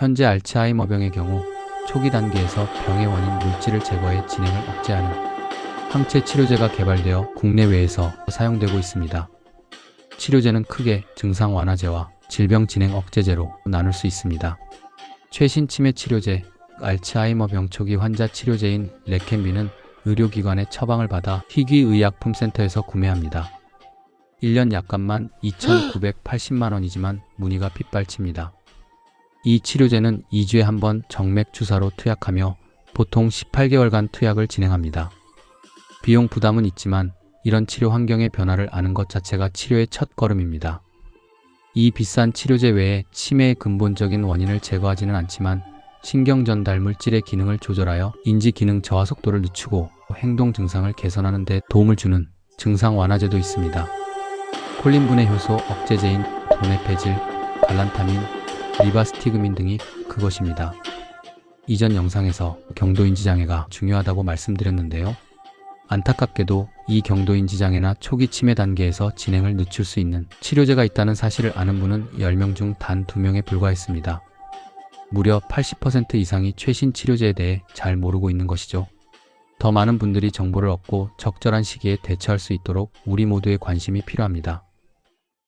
현재 알츠하이머병의 경우 초기 단계에서 병의 원인 물질을 제거해 진행을 억제하는 항체 치료제가 개발되어 국내외에서 사용되고 있습니다. 치료제는 크게 증상 완화제와 질병 진행 억제제로 나눌 수 있습니다. 최신 치매 치료제 알츠하이머 병 초기 환자 치료제인 레켄비는 의료기관의 처방을 받아 희귀의약품센터에서 구매합니다. 1년 약값만 2,980만 원이지만 문의가 빗발칩니다. 이 치료제는 2주에 한 번 정맥 주사로 투약하며 보통 18개월간 투약을 진행합니다. 비용 부담은 있지만 이런 치료 환경의 변화를 아는 것 자체가 치료의 첫 걸음입니다. 이 비싼 치료제 외에 치매의 근본적인 원인을 제거하지는 않지만 신경 전달 물질의 기능을 조절하여 인지 기능 저하 속도를 늦추고 행동 증상을 개선하는 데 도움을 주는 증상 완화제도 있습니다. 콜린분해 효소 억제제인 도네페질, 갈란타민, 리바스티그민 등이 그것입니다. 이전 영상에서 경도인지 장애가 중요하다고 말씀드렸는데요. 안타깝게도 이 경도인지 장애나 초기 치매 단계에서 진행을 늦출 수 있는 치료제가 있다는 사실을 아는 분은 10명 중 단 2명에 불과했습니다. 무려 80% 이상이 최신 치료제에 대해 잘 모르고 있는 것이죠. 더 많은 분들이 정보를 얻고 적절한 시기에 대처할 수 있도록 우리 모두의 관심이 필요합니다.